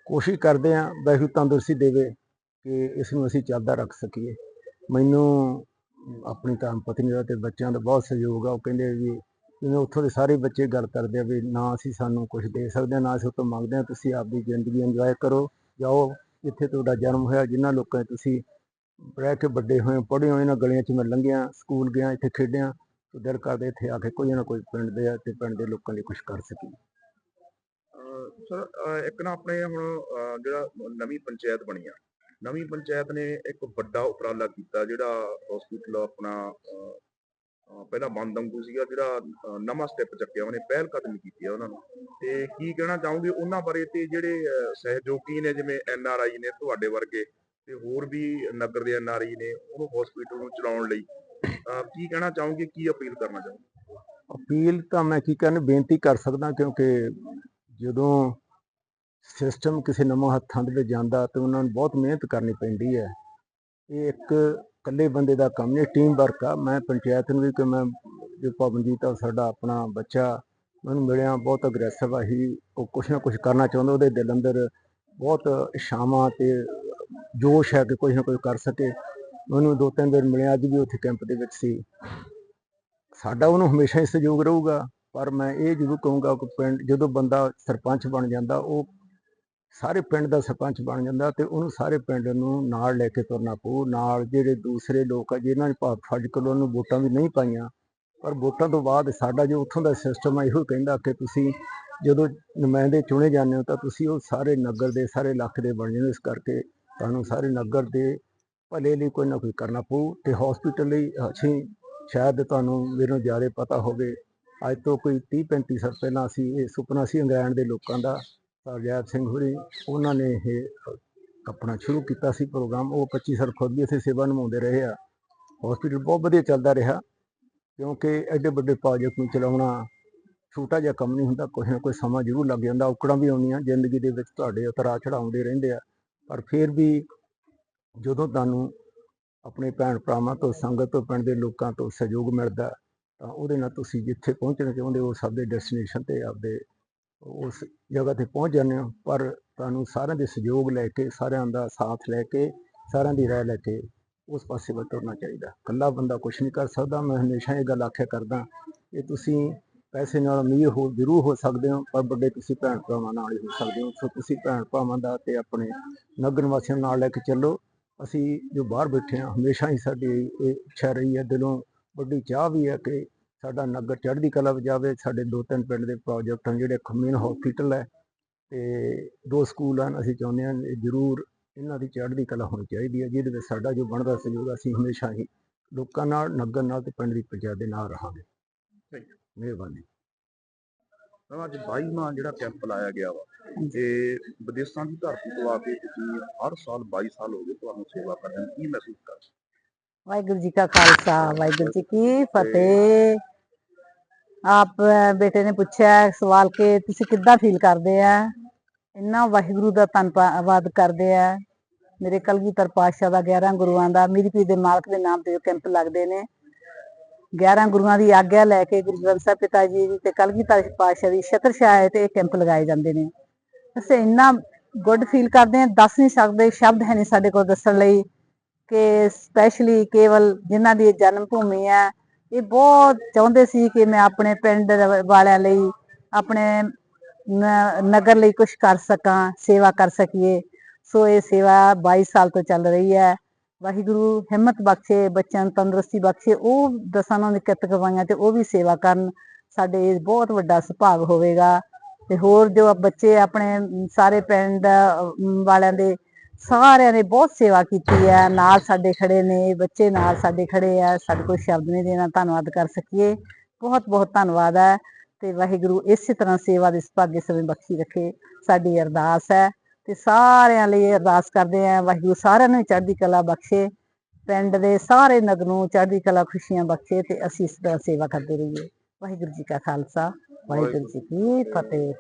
ਕੋਸ਼ਿਸ਼ ਕਰਦੇ ਹਾਂ ਵਾਹਿਗੁਰੂ ਤੰਦਰੁਸਤੀ ਦੇਵੇ ਕਿ ਇਸ ਨੂੰ ਅਸੀਂ ਚੱਲਦਾ ਰੱਖ ਸਕੀਏ। ਮੈਨੂੰ ਆਪਣੀ ਧਰਮ ਪਤਨੀ ਦਾ ਤੇ ਬੱਚਿਆਂ ਦਾ ਬਹੁਤ ਸਹਿਯੋਗ ਆ। ਉਹ ਕਹਿੰਦੇ ਵੀ ਜਿਵੇਂ ਉੱਥੋਂ ਦੇ ਸਾਰੇ ਬੱਚੇ ਗੱਲ ਕਰਦੇ ਆ ਵੀ ਨਾ ਅਸੀਂ ਸਾਨੂੰ ਕੁਝ ਦੇ ਸਕਦੇ ਹਾਂ, ਨਾ ਅਸੀਂ ਉਹ ਤੋਂ ਮੰਗਦੇ ਹਾਂ ਤੁਸੀਂ ਆਪਦੀ ਜ਼ਿੰਦਗੀ ਇੰਜੋਏ ਕਰੋ ਜਾਓ ਜਿੱਥੇ ਤੁਹਾਡਾ ਜਨਮ ਹੋਇਆ ਜਿਨ੍ਹਾਂ ਲੋਕਾਂ 'ਚ ਤੁਸੀਂ ਰਹਿ ਕੇ ਵੱਡੇ ਹੋਏ ਪੜ੍ਹੇ ਹੋਏ ਇਹਨਾਂ ਗਲੀਆਂ 'ਚ ਮੈਂ ਲੰਘਿਆ ਸਕੂਲ ਗਿਆ ਇੱਥੇ ਖੇਡਿਆ ਦਿਲ ਕਰਦਾ ਇੱਥੇ ਆ ਕੇ ਕੋਈ ਨਾ ਕੋਈ ਪਿੰਡ ਦੇ ਆ ਤੇ ਪਿੰਡ ਦੇ ਲੋਕਾਂ ਲਈ ਕੁਝ ਕਰ ਸਕੀਏ। ਸਰ ਇੱਕ ਨਾ ਆਪਣੇ ਹੁਣ ਜਿਹੜਾ ਨਵੀਂ ਪੰਚਾਇਤ ਬਣੀ ਆ। ਨਵੀਂ ਪੰਚਾਇਤ ਨੇ ਇੱਕ ਵੱਡਾ ਉਪਰਾਲਾ ਕੀਤਾ ਜਿਹੜਾ ਹਸਪੀਟਲ ਆਪਣਾ ਪਹਿਲਾਂ ਬੰਦ ਸੀਗਾ, ਜਿਹੜਾ ਨਵਾਂ ਸਟੈਪ ਚੱਕਿਆ ਉਹਨੇ, ਪਹਿਲ ਕਦਮੀ ਕੀਤੀ ਆ ਉਹਨਾਂ ਨੂੰ। ਤੇ ਕੀ ਕਹਿਣਾ ਚਾਹੋਗੇ ਉਹਨਾਂ ਬਾਰੇ ਤੇ ਜਿਹੜੇ ਸਹਿਯੋਗੀ ਨੇ ਜਿਵੇਂ ਐਨ ਆਰ ਆਈ ਨੇ ਤੁਹਾਡੇ ਵਰਗੇ ਤੇ ਹੋਰ ਵੀ ਨਗਰ ਦੇ ਐਨ ਆਰ ਆਈ ਨੇ ਉਹਨੂੰ ਹਸਪੀਟਲ ਨੂੰ ਚਲਾਉਣ ਲਈ ਕੀ ਕਹਿਣਾ ਚਾਹੋਗੇ, ਕੀ ਅਪੀਲ ਕਰਨਾ ਚਾਹੋਗੇ? ਅਪੀਲ ਤਾਂ ਮੈਂ ਕੀ ਕਰਨ ਬੇਨਤੀ ਕਰ ਸਕਦਾ ਕਿਉਂਕਿ ਜਦੋਂ ਸਿਸਟਮ ਕਿਸੇ ਨਵਾਂ ਹੱਥਾਂ ਦੇ ਵਿੱਚ ਜਾਂਦਾ ਤੇ ਉਹਨਾਂ ਨੂੰ ਬਹੁਤ ਮਿਹਨਤ ਕਰਨੀ ਪੈਂਦੀ ਹੈ। ਇਹ ਇੱਕ ਇਕੱਲੇ ਬੰਦੇ ਦਾ ਕੰਮ ਨਹੀਂ ਟੀਮ ਵਰਕ ਆ। ਮੈਂ ਪੰਚਾਇਤ ਨੂੰ ਵੀ ਕਿ ਮੈਂ ਜੋ ਪਵਨਜੀਤ ਆ ਸਾਡਾ ਆਪਣਾ ਬੱਚਾ ਮੈਨੂੰ ਮਿਲਿਆ, ਬਹੁਤ ਅਗਰੈਸਿਵ ਆ ਹੀ ਉਹ ਕੁਛ ਨਾ ਕੁਛ ਕਰਨਾ ਚਾਹੁੰਦਾ, ਉਹਦੇ ਦਿਲ ਅੰਦਰ ਬਹੁਤ ਇਛਾਵਾਂ ਤੇ ਜੋਸ਼ ਹੈ ਕਿ ਕੁਛ ਨਾ ਕੁਛ ਕਰ ਸਕੇ। ਉਹਨੂੰ ਦੋ ਤਿੰਨ ਦਿਨ ਮਿਲਿਆ, ਅੱਜ ਵੀ ਉੱਥੇ ਕੈਂਪ ਦੇ ਵਿੱਚ ਸੀ। ਸਾਡਾ ਉਹਨੂੰ ਹਮੇਸ਼ਾ ਹੀ ਸਹਿਯੋਗ ਰਹੂਗਾ। ਪਰ ਮੈਂ ਇਹ ਜ਼ਰੂਰ ਕਹੂੰਗਾ ਕਿ ਪਿੰਡ, ਜਦੋਂ ਬੰਦਾ ਸਰਪੰਚ ਬਣ ਜਾਂਦਾ, ਉਹ ਸਾਰੇ ਪਿੰਡ ਦਾ ਸਰਪੰਚ ਬਣ ਜਾਂਦਾ ਤੇ ਉਹਨੂੰ ਸਾਰੇ ਪਿੰਡ ਨੂੰ ਨਾਲ ਲੈ ਕੇ ਤੁਰਨਾ ਪਊ ਨਾਲ ਜਿਹੜੇ ਦੂਸਰੇ ਲੋਕ ਆ, ਜਿਨ੍ਹਾਂ ਨੇ ਭਾਵ ਫੱਜ ਕੇ ਉਹਨੂੰ ਵੋਟਾਂ ਵੀ ਨਹੀਂ ਪਾਈਆਂ, ਪਰ ਵੋਟਾਂ ਤੋਂ ਬਾਅਦ ਸਾਡਾ ਜੋ ਉੱਥੋਂ ਦਾ ਸਿਸਟਮ ਆ, ਇਹੋ ਕਹਿੰਦਾ ਕਿ ਤੁਸੀਂ ਜਦੋਂ ਨੁਮਾਇੰਦੇ ਚੁਣੇ ਜਾਂਦੇ ਹੋ, ਤਾਂ ਤੁਸੀਂ ਉਹ ਸਾਰੇ ਨਗਰ ਦੇ, ਸਾਰੇ ਇਲਾਕੇ ਦੇ ਬਣ ਜਾਂਦੇ ਹੋ। ਇਸ ਕਰਕੇ ਤੁਹਾਨੂੰ ਸਾਰੇ ਨਗਰ ਦੇ ਭਲੇ ਲਈ ਕੋਈ ਨਾ ਕੋਈ ਕਰਨਾ ਪਊ ਤੇ ਹਸਪੀਟਲ ਲਈ ਅਸੀਂ ਸ਼ਾਇਦ ਤੁਹਾਨੂੰ ਮੈਨੂੰ ਜ਼ਿਆਦਾ ਪਤਾ ਹੋਵੇ ਅੱਜ ਤੋਂ ਕੋਈ 30 35 ਸਾਲ ਪਹਿਲਾਂ ਅਸੀਂ ਇਹ ਸੁਪਨਾ ਸੀ ਇੰਗਲੈਂਡ ਦੇ ਲੋਕਾਂ ਦਾ ਸਰਜੈਤ ਸਿੰਘ ਹੋਰੀ ਉਹਨਾਂ ਨੇ ਇਹ ਅ, ਆਪਣਾ ਸ਼ੁਰੂ ਕੀਤਾ ਸੀ ਪ੍ਰੋਗਰਾਮ। ਉਹ 25 ਸਾਲ ਖੁਦ ਵੀ ਇੱਥੇ ਸੇਵਾ ਨਿਭਾਉਂਦੇ ਰਹੇ ਆ। ਹਸਪੀਟਲ ਬਹੁਤ ਵਧੀਆ ਚੱਲਦਾ ਰਿਹਾ ਕਿਉਂਕਿ ਐਡੇ ਵੱਡੇ ਪ੍ਰੋਜੈਕਟ ਨੂੰ ਚਲਾਉਣਾ ਛੋਟਾ ਜਿਹਾ ਕੰਮ ਨਹੀਂ ਹੁੰਦਾ ਕੋਈ ਨਾ ਕੋਈ ਸਮਾਂ ਜ਼ਰੂਰ ਲੱਗ ਜਾਂਦਾ। ਔਕੜਾਂ ਵੀ ਆਉਂਦੀਆਂ ਜ਼ਿੰਦਗੀ ਦੇ ਵਿੱਚ ਤੁਹਾਡੇ ਉਤਰਾਅ ਚੜਾਉਂਦੇ ਰਹਿੰਦੇ ਆ। ਪਰ ਫਿਰ ਵੀ ਜਦੋਂ ਤੁਹਾਨੂੰ ਆਪਣੇ ਭੈਣ ਭਰਾਵਾਂ ਤੋਂ ਸੰਗਤ ਤੋਂ ਪਿੰਡ ਦੇ ਲੋਕਾਂ ਤੋਂ ਸਹਿਯੋਗ ਮਿਲਦਾ ਤਾਂ ਉਹਦੇ ਨਾਲ ਤੁਸੀਂ ਜਿੱਥੇ ਪਹੁੰਚਣਾ ਚਾਹੁੰਦੇ ਹੋ ਸਭ ਦੇ ਡੈਸਟੀਨੇਸ਼ਨ ਤੇ ਆਪਦੇ ਉਸ ਜਗ੍ਹਾ ਤੇ ਪਹੁੰਚ ਜਾਂਦੇ ਹੋ। ਪਰ ਤੁਹਾਨੂੰ ਸਾਰਿਆਂ ਦੇ ਸਹਿਯੋਗ ਲੈ ਕੇ, ਸਾਰਿਆਂ ਦਾ ਸਾਥ ਲੈ ਕੇ, ਸਾਰਿਆਂ ਦੀ ਰਾਏ ਲੈ ਕੇ ਉਸ ਪਾਸੇ ਵੱਲ ਤੁਰਨਾ ਚਾਹੀਦਾ। ਇਕੱਲਾ ਬੰਦਾ ਕੁਝ ਨਹੀਂ ਕਰ ਸਕਦਾ। ਮੈਂ ਹਮੇਸ਼ਾ ਇਹ ਗੱਲ ਆਖਿਆ ਕਰਦਾ ਕਿ ਤੁਸੀਂ ਪੈਸੇ ਨਾਲ ਅਮੀਰ ਹੋ, ਜ਼ਰੂਰ ਹੋ ਸਕਦੇ ਹੋ, ਪਰ ਵੱਡੇ ਤੁਸੀਂ ਭੈਣ ਭਰਾਵਾਂ ਨਾਲ ਹੀ ਹੋ ਸਕਦੇ ਹੋ। ਸੋ ਤੁਸੀਂ ਭੈਣ ਭਰਾਵਾਂ ਦਾ ਤੇ ਆਪਣੇ ਨਗਰ ਨਿਵਾਸੀਆਂ ਨਾਲ ਲੈ ਕੇ ਚੱਲੋ। ਅਸੀਂ ਜੋ ਬਾਹਰ ਬੈਠੇ ਹਾਂ, ਹਮੇਸ਼ਾ ਹੀ ਸਾਡੀ ਇਹ ਇੱਛਾ ਰਹੀ ਹੈ, ਦਿਲੋਂ ਵੱਡੀ ਚਾਹ ਵੀ ਹੈ ਕਿ ਸਾਡਾ ਨਗਰ ਚੜ੍ਹਦੀ ਕਲਾ ਵਿੱਚ ਜਾਵੇ। ਸਾਡੇ ਦੋ ਤਿੰਨ ਪਿੰਡ ਦੇ ਪ੍ਰੋਜੈਕਟ ਹਨ ਜਿਹੜੇ ਖਮੀਨ ਹਸਪੀਟਲ ਹੈ ਤੇ ਦੋ ਸਕੂਲ ਹਨ। ਅਸੀਂ ਚਾਹੁੰਦੇ ਹਾਂ ਇਹ ਜ਼ਰੂਰ ਇਹਨਾਂ ਦੀ ਚੜ੍ਹਦੀ ਕਲਾ ਹੋਣੀ ਚਾਹੀਦੀ ਹੈ ਜਿਹਦੇ ਵਿੱਚ ਸਾਡਾ ਜੋ ਬਣਦਾ ਸਹਿਯੋਗ ਅਸੀਂ ਹਮੇਸ਼ਾ ਹੀ ਲੋਕਾਂ ਨਾਲ ਨਗਰ ਨਾਲ ਤੇ ਪਿੰਡ ਦੀ ਪੰਚਾਇਤ ਦੇ ਨਾਲ ਰਹਾਂਗੇ। ਮਿਹਰਬਾਨੀ। ਤਾਂ ਅੱਜ 22ਵਾਂ ਜਿਹੜਾ ਕੈਂਪ ਲਾਇਆ ਗਿਆ ਵਾ ਤੇ ਵਿਦੇਸ਼ਾਂ ਦੀ ਧਰਤੀ ਤੋਂ ਆ ਕੇ ਤੁਸੀਂ ਹਰ ਸਾਲ 22 ਸਾਲ ਹੋ ਗਏ ਤੁਹਾਨੂੰ ਸੇਵਾ ਕਰਦੇ ਨੂੰ। ਕੀ ਮਹਿਸੂਸ ਕਰਦੇ ਵਾਹਿਗੁਰੂ ਜੀ ਕਾ ਖਾਲਸਾ, ਵਾਹਿਗੁਰੂ ਜੀ ਕੀ ਫਤਿਹ। ਆਪ ਬੇਟੇ ਨੇ ਪੁੱਛਿਆ ਸਵਾਲ ਕਿ ਤੁਸੀਂ ਕਿੱਦਾਂ ਫੀਲ ਕਰਦੇ ਆ? ਇੰਨਾ ਵਾਹਿਗੁਰੂ ਦਾ ਧੰਨਵਾਦ ਕਰਦੇ ਆ। ਮੇਰੇ ਕਲਗੀਧਰ ਪਾਤਸ਼ਾਹ ਦਾ 11 ਗੁਰੂਆਂ ਦਾ, ਮੇਰੀ ਪੀਰ ਦੇ ਮਾਲਕ ਦੇ ਨਾਮ ਤੇ ਜੋ ਕੈਂਪ ਲੱਗਦੇ ਨੇ। 11 ਗੁਰੂਆਂ ਦੀ ਆਗਿਆ ਲੈ ਕੇ ਗੁਰੂ ਗ੍ਰੰਥ ਸਾਹਿਬ ਪਿਤਾ ਜੀ ਦੀ ਤੇ ਕਲਗੀਧਰ ਪਾਤਸ਼ਾਹ ਦੀ ਛਤਰ ਛਾਇਆ ਤੇ ਕੈਂਪ ਲਗਾਏ ਜਾਂਦੇ ਨੇ। ਅਸੀਂ ਇੰਨਾ ਗੁੱਡ ਫੀਲ ਕਰਦੇ ਹਾਂ ਦੱਸ ਨਹੀਂ ਸਕਦੇ, ਸ਼ਬਦ ਹੈ ਨਹੀਂ ਸਾਡੇ ਕੋਲ ਦੱਸਣ ਲਈ। ਕਿ ਸਪੈਸ਼ਲੀ ਕੇਵਲ ਜਿਨ੍ਹਾਂ ਦੀ ਜਨਮ ਭੂਮੀ ਹੈ, ਇਹ ਬਹੁਤ ਚਾਹੁੰਦੇ ਸੀ ਕਿ ਮੈਂ ਆਪਣੇ ਪਿੰਡ ਵਾਲਿਆਂ ਲਈ, ਆਪਣੇ ਨਗਰ ਲਈ ਕੁਝ ਕਰ ਸਕਾਂ, ਸੇਵਾ ਕਰ ਸਕੀਏ। ਸੋ ਇਹ ਸੇਵਾ 22 ਸਾਲ ਤੋਂ ਚੱਲ ਰਹੀ ਹੈ। ਵਾਹਿਗੁਰੂ ਹਿੰਮਤ ਬਖਸ਼ੇ, ਬੱਚਿਆਂ ਨੂੰ ਤੰਦਰੁਸਤੀ ਬਖਸ਼ੇ, ਉਹ ਦਸਾਂ ਨੂੰ ਨਿਕਟ ਕਰਵਾਈਆਂ ਤੇ ਉਹ ਵੀ ਸੇਵਾ ਕਰਨ। ਸਾਡੇ ਇਹ ਬਹੁਤ ਵੱਡਾ ਸੁਭਾਗ ਹੋਵੇਗਾ। ਤੇ ਹੋਰ ਜੋ ਬੱਚੇ ਆਪਣੇ ਸਾਰੇ ਪਿੰਡ ਵਾਲਿਆਂ ਦੇ ਸਾਰਿਆਂ ਨੇ ਬਹੁਤ ਸੇਵਾ ਕੀਤੀ ਹੈ। ਨਾਲ ਸਾਡੇ ਖੜੇ ਨੇ, ਬੱਚੇ ਨਾਲ ਸਾਡੇ ਖੜੇ ਆ ਸਾਡੇ ਕੋਲ ਸ਼ਬਦ ਨਹੀਂ ਦੇਣਾ, ਧੰਨਵਾਦ ਕਰ ਸਕੀਏ। ਬਹੁਤ ਬਹੁਤ ਧੰਨਵਾਦ ਹੈ ਤੇ ਵਾਹਿਗੁਰੂ ਇਸੇ ਤਰ੍ਹਾਂ ਸੇਵਾ ਦੇ ਸੁਭਾਗੇ ਸਮੇਂ ਬਖਸ਼ੀ ਰੱਖੇ। ਸਾਡੀ ਅਰਦਾਸ ਹੈ ਤੇ ਸਾਰਿਆਂ ਲਈ ਅਰਦਾਸ ਕਰਦੇ ਆ ਵਾਹਿਗੁਰੂ ਸਾਰਿਆਂ ਨੂੰ ਚੜ੍ਹਦੀ ਕਲਾ ਬਖਸ਼ੇ। ਪਿੰਡ ਦੇ ਸਾਰੇ ਨਗਰ ਨੂੰ ਚੜ੍ਹਦੀ ਕਲਾ ਖੁਸ਼ੀਆਂ ਬਖਸ਼ੇ ਤੇ ਅਸੀਂ ਇਸ ਤਰ੍ਹਾਂ ਸੇਵਾ ਕਰਦੇ ਰਹੀਏ। ਵਾਹਿਗੁਰੂ ਜੀ ਕਾ ਖਾਲਸਾ, ਵਾਹਿਗੁਰੂ ਜੀ ਕੀ ਫਤਿਹ।